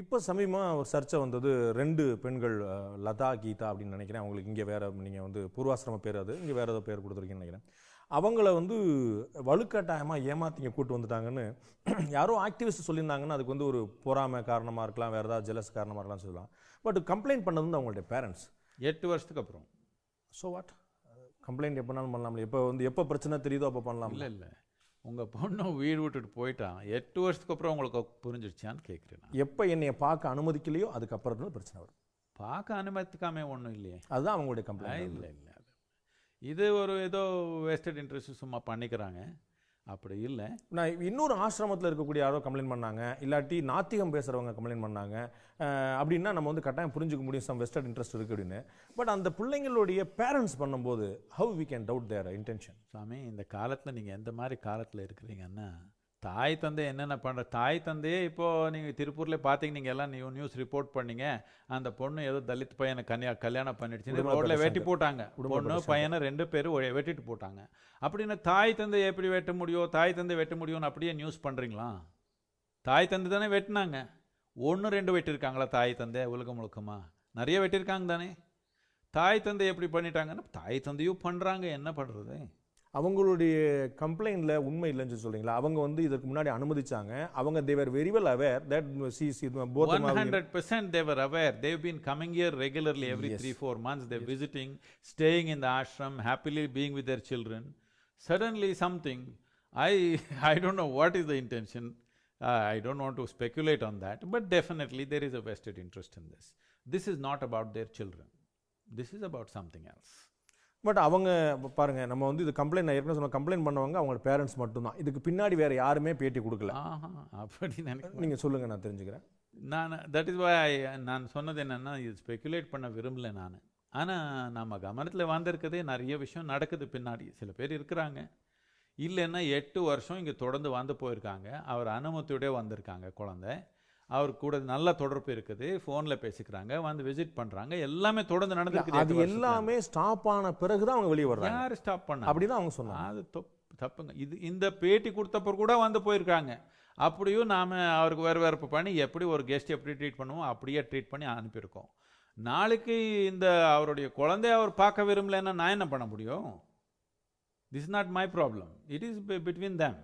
இப்போ சமீபமாக ஒரு சர்ச்சை வந்தது. ரெண்டு பெண்கள் லதா கீதா அப்படின்னு நினைக்கிறேன். அவங்களுக்கு இங்கே வேற நீங்கள் வந்து பூர்வாசிரம பேர் அது. இங்கே வேற ஏதோ பேர் கொடுத்துருக்கீங்கன்னு நினைக்கிறேன். அவங்கள வந்து வலுக்கட்டாயமாக ஏமாத்திங்க கூட்டு வந்துட்டாங்கன்னு யாரோ ஆக்டிவிஸ்ட் சொல்லியிருந்தாங்கன்னா அதுக்கு வந்து ஒரு பொறாமை காரணமாக இருக்கலாம். வேறு ஏதாவது ஜெலஸ் காரணமாக இருக்கலாம் சொல்லலாம். பட் கம்ப்ளைண்ட் பண்ணது வந்து அவங்களுடைய பேரண்ட்ஸ் எட்டு வருஷத்துக்கு அப்புறம். ஸோ வாட் கம்ப்ளைண்ட் எப்போனாலும் பண்ணலாம்ல எப்போ வந்து எப்போ பிரச்சனை தெரியுதோ அப்போ பண்ணலாம் இல்லை இல்லை. உங்கள் பொண்ணு வீடு விட்டுட்டு போயிட்டான். எட்டு வருஷத்துக்கு அப்புறம் உங்களுக்கு புரிஞ்சிடுச்சான்னு கேட்குறேன் நான். எப்போ என்னைய பார்க்க அனுமதிக்கலையோ அதுக்கப்புறம் தான் பிரச்சனை வரும். பார்க்க அனுமதிக்காம ஒன்றும் இல்லையே. அதுதான் அவங்களுடைய கம்ப்ளைண்ட் இல்லை இல்லை இது ஒரு ஏதோ வேஸ்டட் இன்ட்ரெஸ்ட் சும்மா பண்ணிக்கிறாங்க. அப்படி இல்லை. நான் இன்னொரு ஆசிரமத்தில் இருக்கக்கூடிய யாரோ கம்ப்ளைண்ட் பண்ணாங்க. இல்லாட்டி நாத்திகம் பேசுகிறவங்க கம்ப்ளைண்ட் பண்ணாங்க. அப்படின்னா நம்ம வந்து கட்டாயம் புரிஞ்சுக்க முடியும். சம் வெஸ்டர்ன் இன்ட்ரெஸ்ட் இருக்குது அப்படின்னு. பட் அந்த பிள்ளைங்களுடைய பேரண்ட்ஸ் பண்ணும்போது how we can doubt their intention சாமி இந்த காலத்தில் நீங்கள் எந்த மாதிரி காலத்தில் இருக்கிறீங்கன்னா தாய் தந்தை என்னென்ன பண்ணுற தாய் தந்தையே இப்போது நீங்கள் திருப்பூரில் பார்த்தீங்க நீங்கள் எல்லாம் நியூ நியூஸ் ரிப்போர்ட் பண்ணீங்க. அந்த பொண்ணு ஏதோ தலித் பையனை கன்யா கல்யாணம் பண்ணிடுச்சு. ரோட்டில் வெட்டி. போட்டாங்க. பொண்ணு. பையனை ரெண்டு பேரும் வெட்டிட்டு போட்டாங்க. அப்படின்னு தாய் தந்தை எப்படி வெட்ட முடியும்? தாய் தந்தை வெட்ட முடியும்னு அப்படியே நியூஸ் பண்ணுறீங்களா தாய் தந்தை தானே வெட்டினாங்க. ஒன்று ரெண்டு வெட்டியிருக்காங்களா தாய் தந்தை உலகம் முழுக்கமா? நிறைய வெட்டியிருக்காங்க தானே. தாய் தந்தை எப்படி பண்ணிட்டாங்கன்னா தாய் தந்தையும் பண்ணுறாங்க என்ன பண்ணுறது அவங்களுடைய கம்ப்ளைண்ட்ல உண்மை இல்லைன்னு சொல்லி சொல்றீங்களா அவங்க வந்து இதற்கு முன்னாடி அனுமதிச்சாங்க அவங்க they were very well aware that she she both 100% they were aware. They've been coming here regularly every Yes. three, four months. They're visiting, staying in the ashram, happily being with their children. Suddenly something, I, I don't know what is the intention. Uh, I don't want to speculate on that, but definitely there is a vested interest in this. This is not about their children. This is about something else. But அவங்க பாருங்க நம்ம வந்து இது complaint நான் ஏற்கனவே சொன்ன complaint பண்ணவங்க அவங்களோட பேரண்ட்ஸ் மட்டும்தான். இதுக்கு பின்னாடி வேற யாருமே பேட்டி கொடுக்கல. அப்படி நினைக்க நீங்க சொல்லுங்க நான் தெரிஞ்சுக்கிறேன். நான் தட் இஸ் வை நான் சொன்னது என்னன்னா இது ஸ்பெகுலேட் பண்ண விரும்பல நான். ஆனால் நம்ம கவனத்தில் வந்திருக்கதே நிறைய விஷயம் நடக்குது பின்னாடி. சில பேர் இருக்கிறாங்க. இல்லைன்னா எட்டு வருஷம் இங்கே தொடர்ந்து வந்து போயிருக்காங்க. அவர் அனுமதியோட வந்திருக்காங்க குழந்தை. அவர் கூட நல்ல தொடர்பு இருக்குது. ஃபோனில் பேசிக்கிறாங்க வந்து விசிட் பண்ணுறாங்க எல்லாமே தொடர்ந்து நடந்துருக்குது அது எல்லாமே ஸ்டாப் ஆன பிறகுதான் அவங்க வெளியே வர்றாங்க. யார் ஸ்டாப் பண்ணா? அப்படிதான் அவங்க சொன்னாங்க. அது தப்பு தப்புங்க. இது இந்த பேட்டி கொடுத்தப்ப கூட வந்து போயிருக்காங்க. அப்படியும் நாம் அவருக்கு வரவேற்பு பண்ணி எப்படி ஒரு கெஸ்ட் எப்படி ட்ரீட் பண்ணுவோம் அப்படியே ட்ரீட் பண்ணி அனுப்பியிருக்கோம். நாளைக்கு இந்த அவருடைய குழந்தைய அவர் பார்க்க விரும்பலைன்னா நான் என்ன பண்ண முடியும்? This not my problem it is between them.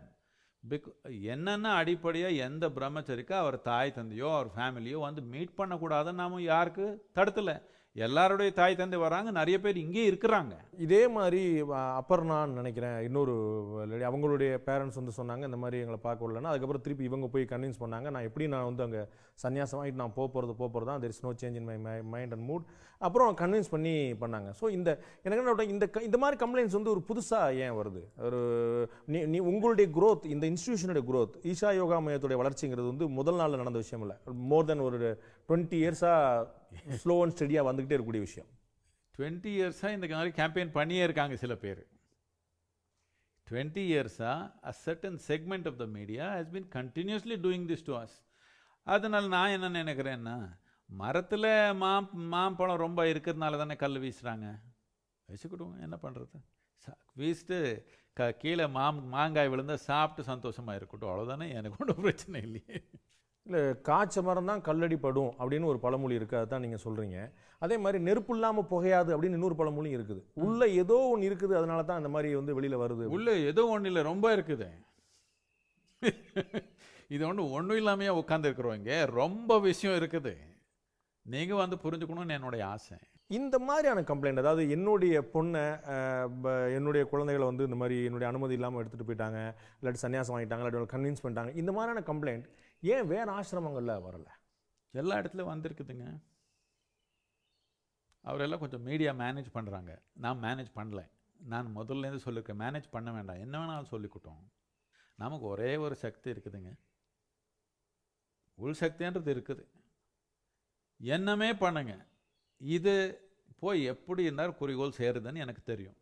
பிக் என்னென்ன அடிப்படையாக எந்த பிரம்மச்சரிக்கை அவர் தாய் தந்தையோ அவர் ஃபேமிலியோ வந்து மீட் பண்ணக்கூடாதுன்னு நாம் யாருக்கு? தடுத்தலை. எல்லாருடைய தாய் தந்தை வராங்க நிறைய பேர் இங்கே இருக்கிறாங்க. இதே மாதிரி அப்பர்ணான்னு நினைக்கிறேன் இன்னொரு லேடி அவங்களுடைய பேரண்ட்ஸ் வந்து சொன்னாங்க இந்த மாதிரி எங்களை பார்க்க விடலன்னா அதுக்கப்புறம் திருப்பி இவங்க போய் கன்வின்ஸ் பண்ணாங்க நான் எப்படி நான் வந்து அங்கே சன்னியாசம் ஆகிட்டு நான் போக போகிறது போக போகிறது தான் there is no change in my mind and mood அப்புறம் கன்வின்ஸ் பண்ணி பண்ணாங்க. ஸோ இந்த எனக்கு என்ன இந்த க- இந்த மாதிரி கம்ப்ளைண்ட்ஸ் வந்து ஒரு புதுசாக ஏன் வருது? ஒரு நீ நீ உங்களுடைய குரோத் இந்த இன்ஸ்டிடியூஷனுடைய குரோத் ஈஷா யோகா மையத்துடைய வளர்ச்சிங்கிறது வந்து முதல் நாளில் நடந்த விஷயம் இல்லை. மோர் தென் ஒரு டுவெண்ட்டி இயர்ஸாக ஸ்லோ அண்ட் ஸ்டடியாக வந்துக்கிட்டே இருக்கக்கூடிய விஷயம். டுவெண்ட்டி இயர்ஸாக இந்த மாதிரி கேம்பெயின் பண்ணியே இருக்காங்க சில பேர். டுவெண்ட்டி இயர்ஸாக a certain segment of the media has been continuously doing this to us அதனால் நான் என்ன நினைக்கிறேன்னா மரத்தில் மா மாம்பழம் ரொம்ப இருக்கிறதுனால தானே கல் வீசுகிறாங்க வச்சுக்கிடுவோம் என்ன பண்ணுறது வீசிட்டு க கீழே மாம் மாங்காய் விழுந்தால் சாப்பிட்டு சந்தோஷமாக இருக்கட்டும். அவ்வளோதானே எனக்கு ஒன்றும் பிரச்சனை இல்லையே. இல்லை காய்ச்ச மரம் தான் கல்லடி படும் அப்படின்னு ஒரு பழமொழி இருக்குது அதுதான் நீங்கள் சொல்கிறீங்க அதே மாதிரி நெருப்பு இல்லாமல் புகையாது அப்படின்னு இன்னொரு பழமொழி இருக்குது. உள்ள ஏதோ ஒன்று இருக்குது அதனால தான் அந்த மாதிரி வந்து வெளியில் வருது. உள்ள ஏதோ ஒன்றும் இல்லை ரொம்ப இருக்குது. இது ஒன்று ஒன்றும் இல்லாமையே உட்காந்துருக்குறோம் இங்கே. ரொம்ப விஷயம் இருக்குது. நீங்கள் வந்து புரிஞ்சுக்கணும்னு என்னுடைய ஆசை. இந்த மாதிரியான கம்ப்ளைண்ட் அதாவது என்னுடைய பொண்ணை என்னுடைய குழந்தைகளை வந்து இந்த மாதிரி என்னுடைய அனுமதி இல்லாமல் எடுத்துகிட்டு போயிட்டாங்க. இல்லாட்டி சன்னியாசம் வாங்கிட்டாங்க இல்லாட்டி கன்வின்ஸ் பண்ணிட்டாங்க. இந்த மாதிரியான கம்ப்ளைண்ட் ஏன் வேறு ஆசிரமங்களில் வரல? எல்லா இடத்துலையும் வந்திருக்குதுங்க. அவரெல்லாம் கொஞ்சம் மீடியா மேனேஜ் பண்ணுறாங்க நான் மேனேஜ் பண்ணல. நான் முதல்லேருந்து சொல்லியிருக்கேன் மேனேஜ் பண்ண வேண்டாம். என்ன வேணாலும் சொல்லிக்கிட்டோம். நமக்கு ஒரே ஒரு சக்தி இருக்குதுங்க. உள் சக்தின்றது இருக்குது. என்னமே பண்ணுங்க. இது போய் எப்படி இருந்தால் குறிக்கோள் சேருதுன்னு எனக்கு தெரியும்.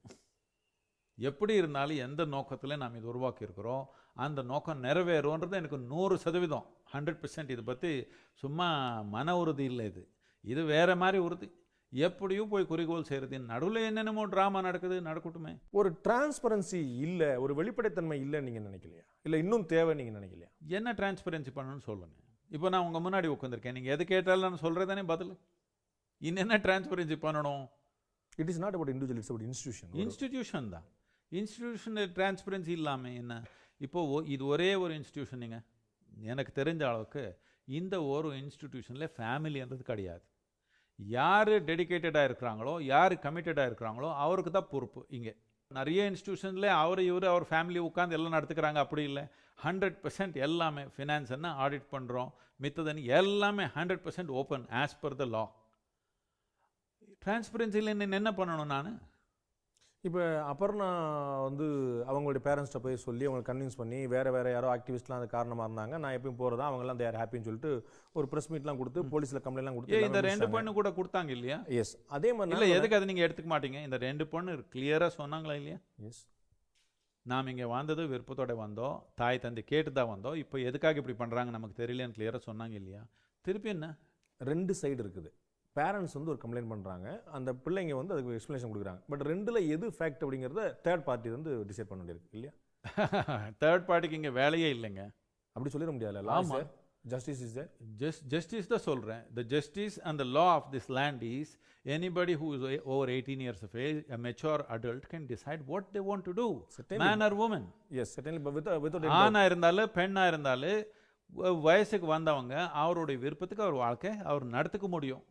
எப்படி இருந்தாலும் எந்த நோக்கத்தில் நாம் இது உருவாக்கியிருக்கிறோம்? அந்த நோக்கம் நிறைவேறும்ன்றது எனக்கு நூறு சதவீதம். ஹண்ட்ரட் பர்சன்ட் இதை பற்றி சும்மா மன உறுதி இல்லை இது. இது வேற மாதிரி உறுதி. எப்படியும் போய் குறிக்கோள் சேருது நடுவில் என்னென்னமோ ட்ராமா நடக்குது நடக்கட்டுமே. ஒரு டிரான்ஸ்பரன்சி இல்லை ஒரு வெளிப்படைத்தன்மை இல்லைன்னு நீங்கள் நினைக்கலையா? இல்லை இன்னும் தேவை நீங்கள் நினைக்கலையா? என்ன டிரான்ஸ்பரன்சி பண்ணணும்னு சொல்லுங்க. இப்போ நான் உங்க முன்னாடி உட்காந்துருக்கேன் நீங்க எது கேட்டாலும் நான் சொல்றது தானே பதில். இன்னும் என்ன டிரான்ஸ்பரன்சி பண்ணணும்? It is not about individual it's about institution institution தான். இன்ஸ்டிடியூஷன் டிரான்ஸ்பரன்சி இல்லாமல் என்ன? இப்போது இது ஒரே ஒரு இன்ஸ்டிடியூஷனுங்க எனக்கு தெரிஞ்ச அளவுக்கு இந்த ஒரு இன்ஸ்டிடியூஷனில் ஃபேமிலின்றது கிடையாது. யார் டெடிகேட்டடாக இருக்கிறாங்களோ யார் கமிட்டடாக இருக்கிறாங்களோ அவருக்கு தான் பொறுப்பு இங்கே. நிறைய இன்ஸ்டியூஷனில் அவர் இவர் அவர் ஃபேமிலி உட்காந்து எல்லாம் நடத்துக்கிறாங்க. அப்படி இல்லை. ஹண்ட்ரட் பர்சன்ட் எல்லாமே ஃபினான்ஸ் என்ன ஆடிட் பண்ணுறோம் மித்ததன் எல்லாமே hundred percent open as per the law டிரான்ஸ்பரன்சியில் என்ன பண்ணணும் நான்? இப்போ அபர்ணா வந்து அவங்களுடைய பேரண்ட்ஸ்ட்ட போய் சொல்லி அவங்களை கன்வின்ஸ் பண்ணி வேற வேற யாரோ ஆக்டிவிஸ்ட்லாம் அது காரணமாக இருந்தாங்க. நான் எப்பயும் போகிறதா அவங்கெல்லாம் தேர் ஹாப்பின்னு சொல்லிட்டு ஒரு ப்ரெஸ் மீட்லாம் கொடுத்து போலீஸில் கம்ப்ளைண்ட்லாம் ஏ இந்த கொடுத்து ரெண்டு பொண்ணு கூட கொடுத்தாங்க இல்லையா? எஸ் அதே மாதிரி இல்ல எதுக்கு அதை நீங்க எடுத்துக்க மாட்டீங்க? இந்த ரெண்டு பொண்ணு கிளியரா சொன்னாங்களா இல்லையா? எஸ் நாம் இங்க வந்தது விருப்பத்தோட வந்தோம். தாய் தந்தை கேட்டு தான் வந்தோம். இப்போ எதுக்காக இப்படி பண்றாங்க நமக்கு தெரியலன்னு கிளியரா சொன்னாங்க இல்லையா? திருப்பி என்ன? ரெண்டு சைடு இருக்குது. பேரண்ட்ஸ் வந்து ஒரு கம்ப்ளைண்ட் பண்ணுறாங்க அந்த பிள்ளைங்க வந்து அதுக்கு எக்ஸ்ப்ளனேஷன் கொடுக்குறாங்க. பட் ரெண்டுல எது ஃபேக்ட் அப்படிங்கிறத தேர்ட் பார்ட்டி வந்து டிசைட் பண்ண வேண்டியிருக்கு இல்லையா? தேர்ட் பார்ட்டிக்கு இங்க வேலையே இல்லைங்க. அப்படி சொல்லிட முடியாதுல்ல? ஆமா. Law justice is just justice தான் சொல்றேன். The justice and the law of this land is anybody who is over eighteen years of age a mature adult can decide what want to do. Certainly. man or woman. Yes certainly with with ஆணா இருந்தாலும் பெண்ணா இருந்தாலும் வயசுக்கு வந்தவங்க அவருடைய விருப்பத்துக்கு அவர் வாழ்க்கை அவர் நடத்துக்க முடியும்.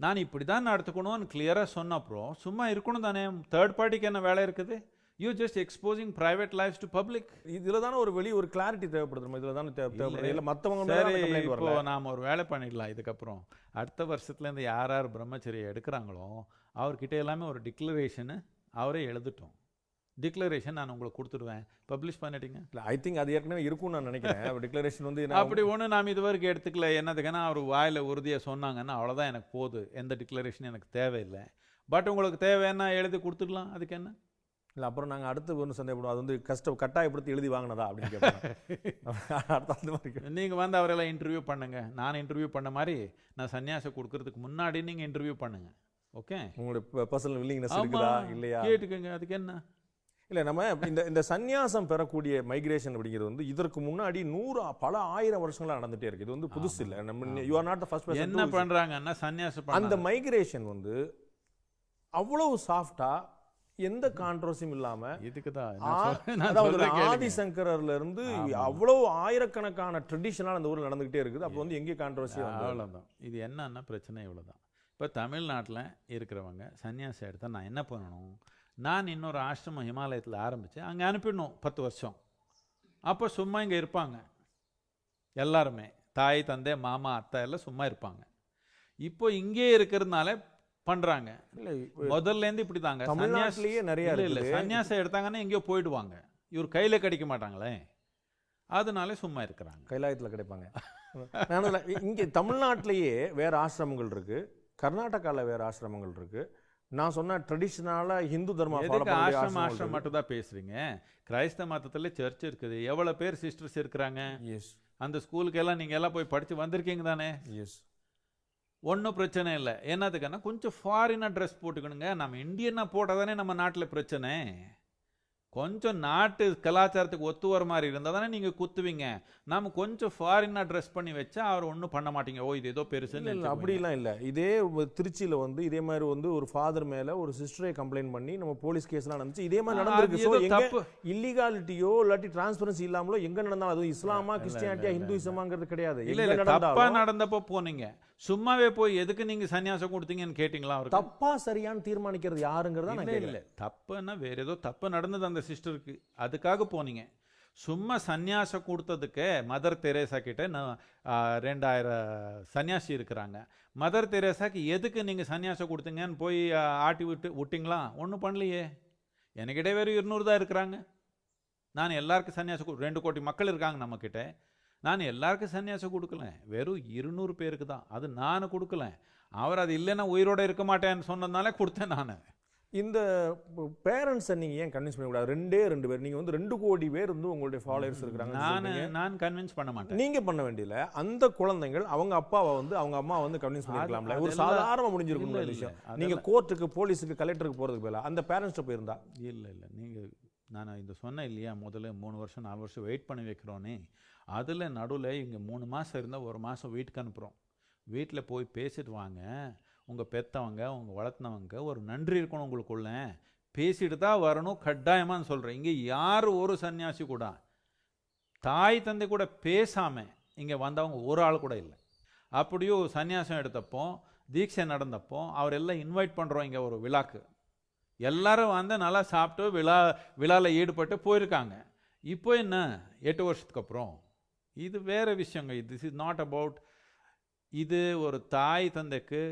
நான் இப்படி தான் நடத்துக்கணும்னு கிளியராக சொன்ன அப்புறம் சும்மா இருக்கணும் தானே? தேர்ட் பார்ட்டிக்கு என்ன வேலை இருக்குது? You just exposing private lifes to public இதுல தானே ஒரு வெளி ஒரு கிளாரிட்டி தேவைப்படுது இதுல தானே தேவை- தேவைப்படுது. இல்ல மத்தவங்க மேல சரி இப்போ நாம் ஒரு வேலை பண்ணிடலாம் இதுக்கப்புறம். அடுத்த வருஷத்துலேருந்து யார் யார் பிரம்மச்சரியை எடுக்கிறாங்களோ அவர்கிட்ட எல்லாமே ஒரு டிக்ளரேஷனு அவரே எழுதட்டும். டிக்ளரேஷன் நான் உங்களுக்கு கொடுத்துடுவேன். பப்ளிஷ் பண்ணிட்டீங்க? இல்ல ஐ திங்க் அது ஏற்கனவே இருக்கும்னு நான் நினைக்கிறேன். டிக்ளரேஷன் வந்து அப்படி ஒன்று நாம் இது வரைக்கும் எடுத்துக்கல. என்னதுக்குன்னா அவர் வாயில் உறுதியாக சொன்னாங்கன்னா அவ்வளோதான் எனக்கு போதும். எந்த டிக்ளரேஷன் எனக்கு தேவையில்லை. பட் உங்களுக்கு தேவைன்னா எழுதி கொடுத்துக்கலாம் அதுக்கு என்ன? இல்ல அப்புறம் நாங்க அடுத்து ஒன்று சந்தேகப்படுவோம். அது வந்து கஷ்ட கட்டாயப்படுத்தி எழுதி வாங்கினதா அப்படின்னு கேட்போம். நீங்கள் வந்து அவரெல்லாம் இன்டர்வியூ பண்ணுங்க. நான் இன்டர்வியூ பண்ண மாதிரி நான் சன்னியாசம் கொடுக்கறதுக்கு முன்னாடி நீங்கள் இன்டர்வியூ பண்ணுங்க. ஓகே உங்களுடைய பர்சனல் வில்லிங்னஸ் இருக்குதா? இல்லையா? கேட்டுக்கோங்க. அதுக்கு என்ன? இல்ல நம்ம இந்த இந்த சந்நியாசம் பெறக்கூடிய மைக்ரேஷன் அப்படிங்கிறது வந்து இதற்கு முன்னாடி நூறு பல ஆயிரம் வருஷங்களா நடந்துட்டே இருக்கு. இது வந்து புதுசு இல்ல. நம்ம you are not the first என்ன பண்றாங்கன்னா சன்னியாசம் அந்த மைக்ரேஷன் வந்து அவ்வளவு சாஃப்டா எந்த கான்ட்ரவர்சியும் இல்லாம இதுக்கு தான் அதாவது ஆதிசங்கரர்ல இருந்து அவ்வளவு ஆயிரக்கணக்கான ட்ரெடிஷனல் அந்த ஊர்ல நடந்துகிட்டே இருக்குது. அப்போ வந்து எங்கே கான்ட்ரவர்சி அவ்வளோதான் இது என்னன்னா பிரச்சனை இவ்வளோதான் இப்போ தமிழ்நாட்டில் இருக்கிறவங்க சன்னியாசி எடுத்தால் நான் என்ன பண்ணணும்? நான் இன்னொரு ஆசிரமம் ஹிமாலயத்தில் ஆரம்பித்து அங்கே அனுப்பிடணும் பத்து வருஷம். அப்போ சும்மா இங்கே இருப்பாங்க. எல்லாருமே. தாய் தந்தை மாமா அத்தை எல்லாம் சும்மா இருப்பாங்க. இப்போ இங்கே இருக்கிறதுனால பண்றாங்க. முதல்ல இருந்து இப்படி தாங்க தமிழ்நாட்டிலேயே நிறைய இல்ல இல்ல. இருக்குது. சன்னியாசம் எடுத்தாங்கன்னா எங்கேயோ போயிடுவாங்க. இவர் கையில கடிக்க மாட்டாங்களே. அதனால சும்மா இருக்கிறாங்க. கைலாயத்துல கிடைப்பாங்க. இங்க தமிழ்நாட்டிலேயே வேற ஆசிரமங்கள் இருக்கு. கர்நாடகால வேற ஆசிரமங்கள் இருக்கு. நான் சொன்ன ட்ரெடிஷனலா ஹிந்து தர்மா ஃபாலோ எதுக்கு பண்ணக்கூடிய ஆசிரமம் மட்டும் தான் பேசுறீங்க? கிரைஸ்தவ மதத்துல சர்ச் இருக்குது. எவ்வளவு பேர் சிஸ்டர்ஸ் இருக்கிறாங்க? எஸ் அந்த ஸ்கூலுக்கு எல்லாம் நீங்க எல்லாம் போய் படிச்சு வந்திருக்கீங்க தானே? எஸ் ஒன்றும் பிரச்சனை இல்லை. என்னதுக்குன்னா கொஞ்சம் ஃபாரினாக ட்ரெஸ் போட்டுக்கணுங்க. நம்ம இந்தியனாக போட்டால் தானே நம்ம நாட்டில் பிரச்சனை. கொஞ்சம் நாட்டு கலாச்சாரத்துக்கு ஒத்து வர மாதிரி இருந்தால் தானே நீங்கள் குத்துவீங்க? நாம கொஞ்சம் ஃபாரினாக ட்ரெஸ் பண்ணி வச்சா அவர் ஒன்றும் பண்ண மாட்டீங்க. ஓ இது ஏதோ பெருசுன்னு இல்ல. அப்படிலாம் இல்ல. இதே திருச்சியில வந்து இதே மாதிரி வந்து ஒரு ஃபாதர் மேல ஒரு சிஸ்டரை கம்ப்ளைண்ட் பண்ணி நம்ம போலீஸ் கேஸ்லாம் நடந்துச்சு. இதே மாதிரி நடந்திருக்கு. தப்பு. இல்லீகாலிட்டியோ இல்லாட்டி டிரான்ஸ்பரன்சி இல்லாமலோ எங்க நடந்தாலும் அது இஸ்லாமா கிறிஸ்டியானிட்டியா ஹிந்துயிசமாங்கிறது கிடையாது. இல்ல இல்ல தப்பா நடந்தாலும் நடந்தப்போ போனீங்க. சும்மாவே போய் எதுக்கு நீங்க சன்னியாசம் கொடுத்தீங்கன்னு கேட்டிங்களா அவருக்கு? தப்பா சரியான்னு தீர்மானிக்கிறது யாருங்கிறதா நான் இல்ல. தப்புன்னா வேற ஏதோ தப்பு நடந்தது அந்த சிஸ்டருக்கு. அதுக்காக போனீங்க. சும்மா சந்நியாசம் கொடுத்ததுக்கு மதர் தெரேசா கிட்ட நான் ரெண்டாயிரம் சன்னியாசி இருக்கிறாங்க. மதர் தெரேசாக்கு எதுக்கு நீங்கள் சன்னியாசம் கொடுத்தீங்கன்னு போய் ஆட்டி விட்டு விட்டிங்களா? ஒன்றும் பண்ணலையே. என்கிட்ட வெறும் இருநூறு தான் இருக்கிறாங்க. நான் எல்லாருக்கும் சன்னியாசம் கொடு- ரெண்டு கோடி மக்கள் இருக்காங்க நம்மக்கிட்ட. நான் எல்லாருக்கும் சன்னியாசம் கொடுக்கல. வெறும் இருநூறு பேருக்கு தான். அது நான் கொடுக்கல. அவர் அது இல்லைன்னா உயிரோட இருக்க மாட்டேன்னு சொன்னதுனால கொடுத்தேன் நான். இந்த பேரண்ட்ஸை நீங்க ஏன் கன்வின்ஸ் பண்ண கூடாது ரெண்டே ரெண்டு பேர். நீங்க வந்து ரெண்டு கோடி பேர் வந்து உங்களுடைய ஃபாலோயர்ஸ் இருக்கிறாங்க நான் நான் கன்வின்ஸ் பண்ண மாட்டேன். நீங்க பண்ண வேண்டியல அந்த குழந்தைகள் அவங்க அப்பாவை வந்து அவங்க அம்மா வந்து கன்வின்ஸ் பண்ணிருக்கலாம்ல. ஒரு அதெல்லாம் சாதாரண முடிஞ்சிருக்கும். விஷயம். நீங்க கோர்ட்டுக்கு போலீஸுக்கு கலெக்டருக்கு போறதுக்கு பதிலா அந்த பேரண்ட்ஸ்ட்ட போயிருந்தா? இல்லை இல்லை. நீங்கள் நான் இந்த சொன்னேன் இல்லையா? முதல்ல மூணு வருஷம் நாலு வருஷம் வெயிட் பண்ணி வைக்கிறோன்னே. அதில் நடுவில் இங்கே மூணு மாதம் இருந்தால் ஒரு மாதம் வீட்டுக்கு அனுப்புகிறோம் வீட்டில் போய் பேசிட்டு வாங்க. உங்கள் பெத்தவங்க உங்கள் வளர்த்தினவங்க ஒரு நன்றி இருக்கணும் உங்களுக்குள்ள. பேசிட்டு தான் வரணும் கட்டாயமானு சொல்கிறேன் இங்கே யார் ஒரு சன்னியாசி கூட தாய் தந்தை கூட பேசாமல் இங்கே வந்தவங்க ஒரு ஆள் கூட இல்லை. அப்படியும் சன்னியாசம் எடுத்தப்போ தீட்சை நடந்தப்போ அவரெல்லாம் இன்வைட் பண்ணுறோம் இங்கே ஒரு விழாக்கு. எல்லாரும் வந்து நல்லா சாப்பிட்டு விழா விழாவில் ஈடுபட்டு போயிருக்காங்க. இப்போ என்ன? எட்டு வருஷத்துக்கு அப்புறம். இது வேறு விஷயங்க. திஸ் இஸ் நாட் அபவுட் இது ஒரு தாய் தந்தைக்கு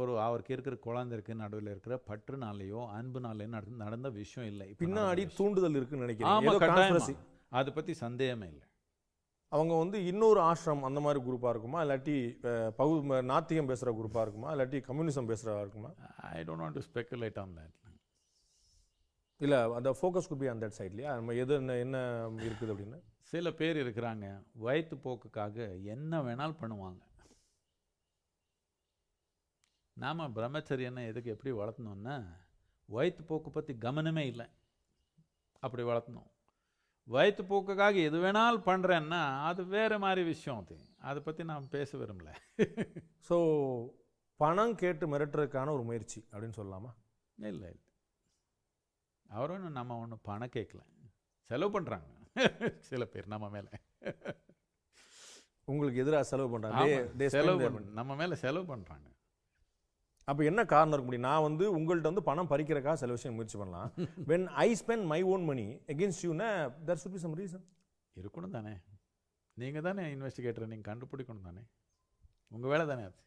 ஒரு அவருக்கு இருக்கிற குழந்தைக்கு நடுவில் இருக்கிற பற்றுனாலேயோ அன்புனாலேயோ நடந்த நடந்த விஷயம் இல்லை. பின்னாடி. தூண்டுதல் இருக்குன்னு நினைக்கிறேன். அதை பற்றி சந்தேகமே இல்லை. அவங்க வந்து இன்னொரு ஆசிரம் அந்த மாதிரி குரூப்பா இருக்குமா? இல்லாட்டி பகு நாத்திகம் பேசுற குரூப்பா இருக்குமா? இல்லாட்டி கம்யூனிசம் பேசுறதா இருக்குமா? I don't want to speculate on that இல்ல அந்த ஃபோக்கஸ் குட் பி அந்த சைட் இல்லையா நம்ம எது என்ன என்ன இருக்குது அப்படின்னு? சில பேர் இருக்கிறாங்க வயிற்றுப்போக்குக்காக என்ன வேணாலும் பண்ணுவாங்க. நாம பிரம்மச்சரியனை எதுக்கு எப்படி வளர்த்தணும்னா வயிற்றுப்போக்கு பற்றி கவனமே இல்லை. அப்படி வளர்த்தணும். வயிற்றுப்போக்குக்காக எது வேணாலும் பண்ணுறேன்னா அது வேற மாதிரி விஷயம் அது. அதை பற்றி நான் பேச விரும்பல. ஸோ பணம் கேட்டு மிரட்டுறதுக்கான ஒரு முயற்சி அப்படின்னு சொல்லலாமா? இல்லை இல்லை. அவரும் ஒண்ணும் நம்ம ஒன்றும் பணம் கேட்கல. செலவு பண்ணுறாங்க சில பேர் நம்ம மேலே. உங்களுக்கு எதிராக செலவு spend செலவு பண்ண. நம்ம மேலே செலவு பண்ணுறாங்க அப்போ என்ன காரணம் இருக்க முடியும்? நான் வந்து உங்கள்கிட்ட வந்து பணம் பறிக்கிறக்காக சில விஷயம் முயற்சி பண்ணலாம். When I spend my own money against you know there should be some reason இருக்கணும் தானே. நீங்கள் தானே இன்வெஸ்டிகேட்டர் நீங்கள் கண்டுபிடிக்கணும் தானே. உங்கள் வேலை தானே அது.